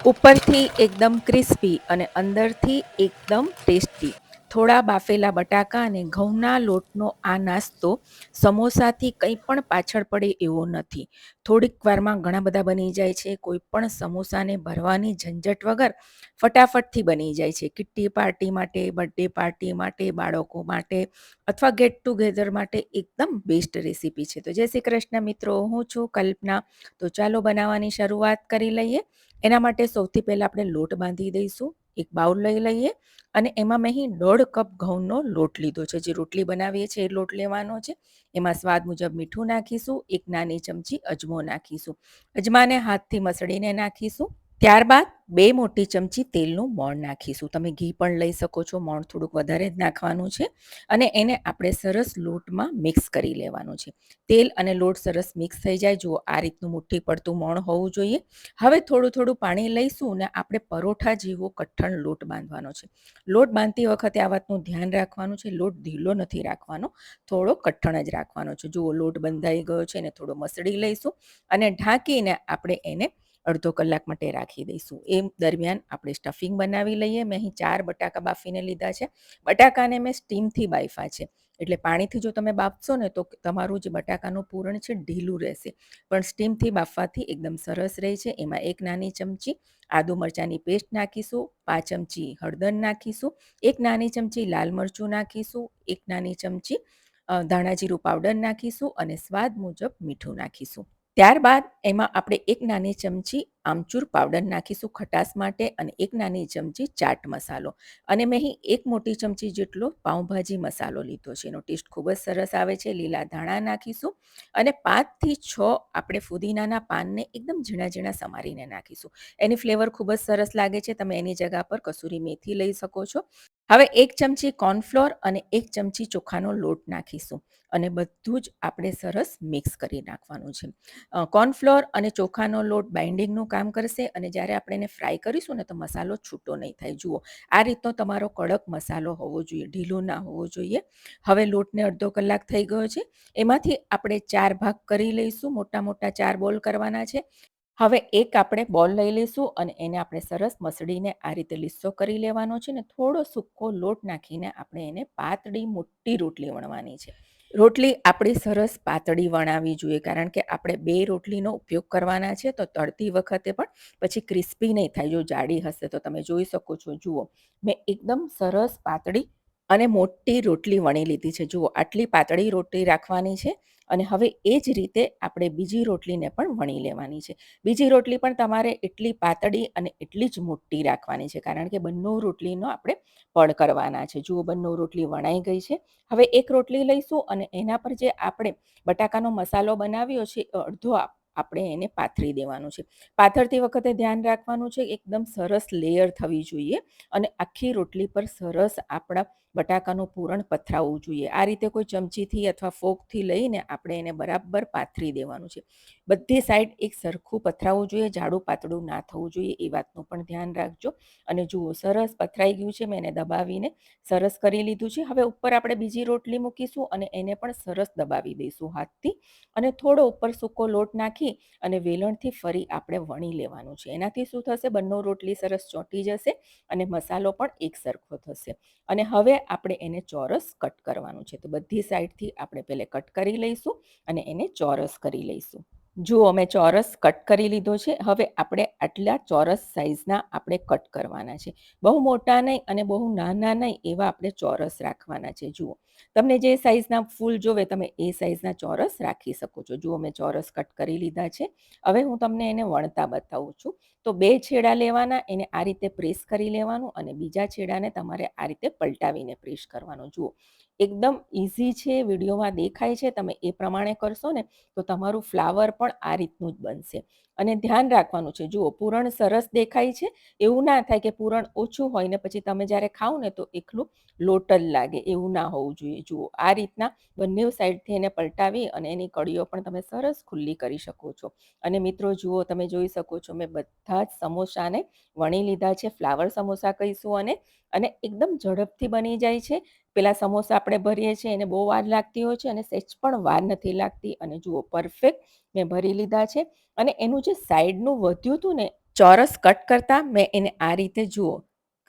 ઉપરથી એકદમ ક્રિસ્પી અને અંદરથી એકદમ ટેસ્ટી થોડા બાફેલા બટાકા અને ઘઉંના લોટનો આ નાસ્તો સમોસાથી કંઈ પણ પાછળ પડે એવો નથી. થોડીક વારમાં ઘણા બધા બની જાય છે, કોઈ પણ સમોસાને ભરવાની ઝંઝટ વગર ફટાફટથી બની જાય છે. કિટ્ટી પાર્ટી માટે, બર્થડે પાર્ટી માટે, બાળકો માટે અથવા ગેટ ટુગેધર માટે એકદમ બેસ્ટ રેસીપી છે. તો જય શ્રી કૃષ્ણ મિત્રો, હું છું કલ્પના. તો ચાલો બનાવવાની શરૂઆત કરી લઈએ. એના માટે સૌથી પહેલાં આપણે લોટ બાંધી દઈશું. એક બાઉલ લઈ લઈએ અને એમાં મેં અહીં દોઢ કપ ઘઉંનો લોટ લીધો છે. જે રોટલી બનાવીએ છીએ એ લોટ લેવાનો છે. એમાં સ્વાદ મુજબ મીઠું નાખીશું, એક નાની ચમચી અજમો નાખીશું. અજમાને હાથથી મસળીને નાખીશું. ત્યારબાદ બે મોટી ચમચી તેલનું મોણ નાખીશું. તમે ઘી પણ લઈ શકો છો, મોણ થોડુંક વધારે જ નાખવાનું છે અને એને આપણે સરસ લોટમાં મિક્સ કરી લેવાનું છે. તેલ અને લોટ સરસ મિક્સ થઈ જાય. જુઓ, આ રીતનું મુઠ્ઠી પડતું મોણ હોવું જોઈએ. હવે થોડું થોડું પાણી લઈશું અને આપણે પરોઠા જેવો કઠણ લોટ બાંધવાનો છે. લોટ બાંધતી વખતે આ વાતનું ધ્યાન રાખવાનું છે. લોટ ઢીલો નથી રાખવાનો. થોડો કઠણ જ રાખવાનો છે. જુઓ, લોટ બંધાઈ ગયો છે ને થોડો મસળી લઈશું અને ઢાંકીને આપણે એને અડધો કલાક માટે રાખી દઈશું. એ દરમિયાન આપણે સ્ટફિંગ બનાવી લઈએ. મેં અહીં ચાર બટાકા બાફીને લીધા છે. બટાકાને મેં સ્ટીમથી બાફા છે. એટલે પાણીથી જો તમે બાફશો ને તો તમારું જે બટાકાનું પૂરણ છે, ઢીલું રહેશે. પણ સ્ટીમથી બાફવાથી એકદમ સરસ રહે છે. એમાં એક નાની ચમચી આદુ મરચાંની પેસ્ટ નાખીશું, પાંચ ચમચી હળદર નાખીશું, એક નાની ચમચી લાલ મરચું નાખીશું, એક નાની ચમચી ધાણા જીરું પાવડર નાખીશું અને સ્વાદ મુજબ મીઠું નાખીશું. ત્યારબાદ એમાં આપણે એક નાની ચમચી આમચૂર પાવડર નાખીશું ખટાશ માટે અને એક નાની ચમચી ચાટ મસાલો. અને મેં અહીં એક મોટી ચમચી જેટલો પાઉંભાજી મસાલો લીધો છે. એનો ટેસ્ટ ખૂબ જ સરસ આવે છે. લીલા ધાણા નાખીશું અને પાંચથી છ આપણે ફુદીનાના પાનને એકદમ ઝીણા ઝીણા સમારીને નાખીશું. એની ફ્લેવર ખૂબ જ સરસ લાગે છે. તમે એની જગા પર કસૂરી મેથી લઈ શકો છો. હવે એક ચમચી કોર્નફ્લોર અને એક ચમચી ચોખાનો લોટ નાખીશું અને બધું જ આપણે સરસ મિક્સ કરી નાખવાનું છે. કોર્નફ્લોર અને ચોખાનો લોટ બાઇન્ડિંગનું કામ કરશે અને જ્યારે આપણે એને ફ્રાય કરીશું ને તો મસાલો છૂટો નહીં થાય. જુઓ, આ રીતનો તમારો કડક મસાલો હોવો જોઈએ, ઢીલો ના હોવો જોઈએ. હવે લોટને અડધો કલાક થઈ ગયો છે. એમાંથી આપણે ચાર ભાગ કરી લઈશું. મોટા મોટા ચાર બોલ કરવાના છે. હવે એક આપણે બોલ લઈ લઈશું અને એને આપણે સરસ મસળીને આ રીતે લીસ્સો કરી લેવાનો છે ને થોડો સૂકો લોટ નાખીને આપણે એને પાતળી મોટી રોટલી વણવાની છે. રોટલી આપણી સરસ પાતળી વણાવી જોઈએ કારણ કે આપણે બે રોટલીનો ઉપયોગ કરવાના છે તો તળતી વખતે પણ પછી ક્રિસ્પી નહીં થાય. જો જાડી હશે તો તમે જોઈ શકો છો. જુઓ, મેં એકદમ સરસ પાતળી અને મોટી રોટલી વણી લીધી છે. જુઓ, આટલી પાતળી રોટલી રાખવાની છે અને હવે એ જ રીતે આપણે બીજી રોટલીને પણ વણી લેવાની છે. બીજી રોટલી પણ તમારે એટલી પાતળી અને એટલી જ મોટી રાખવાની છે, કારણ કે બંને રોટલીનો આપણે પડ કરવાના છે. જુઓ, બંને રોટલી વણાઈ ગઈ છે. હવે એક રોટલી લઈશું અને એના પર જે આપણે બટાકાનો મસાલો બનાવ્યો છે અડધો આપણે એને પાથરી દેવાનું છે. પાથરતી વખતે ધ્યાન રાખવાનું છે એકદમ સરસ લેયર થવી જોઈએ અને આખી રોટલી પર સરસ આપણા બટાકાનું પૂરણ પથરાવવું જોઈએ. આ રીતે કોઈ ચમચીથી અથવા ફોકથી લઈને આપણે એને બરાબર પાથરી દેવાનું છે. બધી સાઈડ એક સરખું પથરાવવું જોઈએ, જાડું પાતળું ના થવું જોઈએ, એ વાતનું પણ ધ્યાન રાખજો. અને જુઓ, સરસ પથરાઈ ગયું છે, મેં એને દબાવીને સરસ કરી લીધું છે. હવે ઉપર આપણે બીજી રોટલી મૂકીશું અને એને પણ સરસ દબાવી દઈશું હાથથી. અને થોડો ઉપર સૂકો લોટ નાખી અને વેલણથી ફરી આપણે વણી લેવાનું છે. એનાથી શું થશે? બંને રોટલી સરસ ચોંટી જશે અને મસાલો પણ એક સરખો થશે. અને હવે આપણે એને ચોરસ કટ કરવાનું છે. તો બધી સાઈડથી આપણે પહેલે કટ કરી લઈશું અને એને ચોરસ કરી લઈશું. જુઓ મેં ચોરસ કટ કરી લીધો છે. હવે આપણે આટલા ચોરસ સાઇઝના આપણે કટ કરવાના છે. બહુ મોટા નહીં અને બહુ નાના નહીં એવા આપણે ચોરસ રાખવાના છે. જુઓ, તમને જે સાઇઝના ફૂલ જોવે, તમે એ સાઇઝના ચોરસ રાખી શકો છો. જુઓ મેં ચોરસ કટ કરી લીધા છે. હવે હું તમને એને વણતા બતાવું છું. તો બે છેડા લેવાના, એને આ રીતે પ્રેસ કરી લેવાનું અને બીજા છેડાને તમારે આ રીતે પલટાવીને પ્રેસ કરવાનું. જુઓ એકદમ ઇઝી છે, વિડીયોમાં દેખાય છે, તમે એ પ્રમાણે કરશો ને, તો તમારું ફ્લાવર પણ આ રીતનું જ બનશે. અને ધ્યાન રાખવાનું છે. જુઓ, પૂરણ સરસ દેખાય છે. એવું ના થાય કે પૂરણ ઓછું હોય ને પછી તમે જ્યારે ખાઓ ને તો એકલું લોટલ લાગે. એવું ના હોવું જોઈએ. જુઓ, આ રીતના બંને સાઈડથી એને પલટાવી અને એની કડીઓ પણ તમે સરસ ખુલ્લી કરી શકો છો. અને મિત્રો, જુઓ, તમે જોઈ શકો છો, મેં બધા જ સમોસાને વણી લીધા છે. ફ્લાવર સમોસા કહીશું અને અને એકદમ ઝડપથી બની જાય છે. પેલા સમોસા આપણે ભરીએ છીએ, એને બહુ વાર લાગતી હોય છે અને સેચ પણ વાર નથી લાગતી. અને જુઓ, પરફેક્ટ મેં ભરી લીધા છે. અને એનું જે સાઈડનું વધ્યું હતું ને, ચોરસ કટ કરતાં મેં એને આ રીતે જુઓ.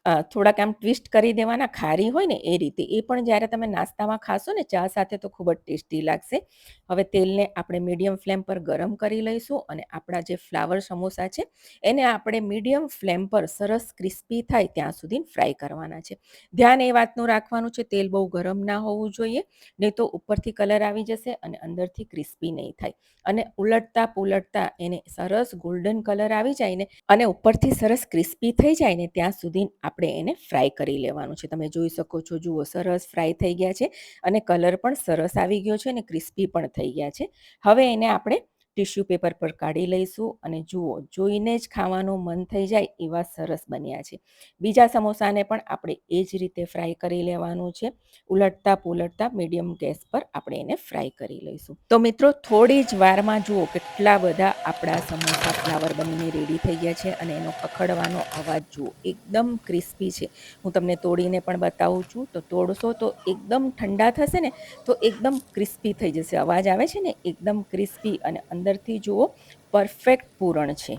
થોડાક આમ ટ્વિસ્ટ કરી દેવાના, ખારી હોય ને એ રીતે. એ પણ જ્યારે તમે નાસ્તામાં ખાશો ને, ચા સાથે તો ખૂબ જ ટેસ્ટી લાગશે. હવે તેલને આપણે મીડિયમ ફ્લેમ પર ગરમ કરી લઈશું અને આપણા જે ફ્લાવર સમોસા છે, એને આપણે મીડિયમ ફ્લેમ પર સરસ ક્રિસ્પી થાય ત્યાં સુધી ફ્રાય કરવાના છે. ધ્યાન એ વાતનું રાખવાનું છે, તેલ બહુ ગરમ ના હોવું જોઈએ, નહીં તો ઉપરથી કલર આવી જશે અને અંદરથી ક્રિસ્પી નહીં થાય. અને ઉલટતા પુલટતા એને સરસ ગોલ્ડન કલર આવી જાય ને, અને ઉપરથી સરસ ક્રિસ્પી થઈ જાય ને, ત્યાં સુધી આપણે એને ફ્રાય કરી લેવાનું છે. તમે જોઈ શકો છો, જુઓ, સરસ ફ્રાય થઈ ગયા છે અને કલર પણ સરસ આવી ગયો છે અને ક્રિસ્પી પણ થઈ ગયા છે. હવે એને આપણે ટિશ્યુ પેપર પર કાઢી લઈશું અને જુઓ, જોઈને જ ખાવાનું મન થઈ જાય એવા સરસ બન્યા છે. બીજા સમોસાને પણ આપણે એ જ રીતે ફ્રાય કરી લેવાનું છે. ઉલટતા પુલટતા મીડિયમ ગેસ પર આપણે એને ફ્રાય કરી લઈશું. તો મિત્રો, થોડી જ વારમાં જુઓ કેટલા બધા આપણા સમોસા ફ્લાવર બનીને રેડી થઈ ગયા છે અને એનો પકડવાનો અવાજ જુઓ, એકદમ ક્રિસ્પી છે. હું તમને તોડીને પણ બતાવું છું, તો તોડશો તો એકદમ ઠંડા થશે ને, તો એકદમ ક્રિસ્પી થઈ જશે. અવાજ આવે છે ને, એકદમ ક્રિસ્પી અને અંદરથી જુઓ પરફેક્ટ પૂરણ છે.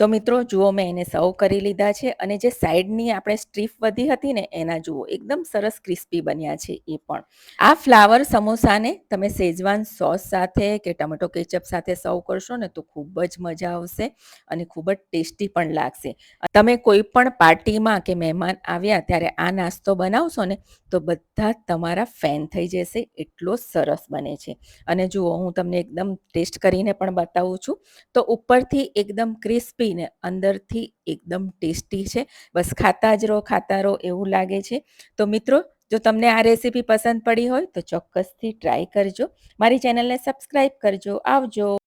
તો મિત્રો, જુઓ મેં એને સર્વ કરી લીધા છે અને જે સાઈડની આપણે સ્ટ્રીફ વધી હતી ને, એના જુઓ, એકદમ સરસ ક્રિસ્પી બન્યા છે એ પણ. આ ફ્લાવર સમોસાને તમે સેજવાન સોસ સાથે કે ટમેટો કેચઅપ સાથે સર્વ કરશો ને, તો ખૂબ જ મજા આવશે અને ખૂબ જ ટેસ્ટી પણ લાગશે. તમે કોઈ પણ પાર્ટીમાં કે મહેમાન આવ્યા ત્યારે આ નાસ્તો બનાવશો ને, તો બધા જ તમારા ફેન થઈ જશે, એટલો સરસ બને છે. અને જુઓ, હું તમને એકદમ ટેસ્ટ કરીને પણ બતાવું છું. તો ઉપરથી એકદમ ક્રિસ્પી ને અંદરથી એકદમ ટેસ્ટી છે. બસ ખાતા જ રહો, ખાતા રહો એવું લાગે છે. તો મિત્રો, જો તમને આ રેસીપી પસંદ પડી હોય તો ચોક્કસથી ટ્રાય કરજો. મારી ચેનલને સબસ્ક્રાઈબ કરજો. આવજો.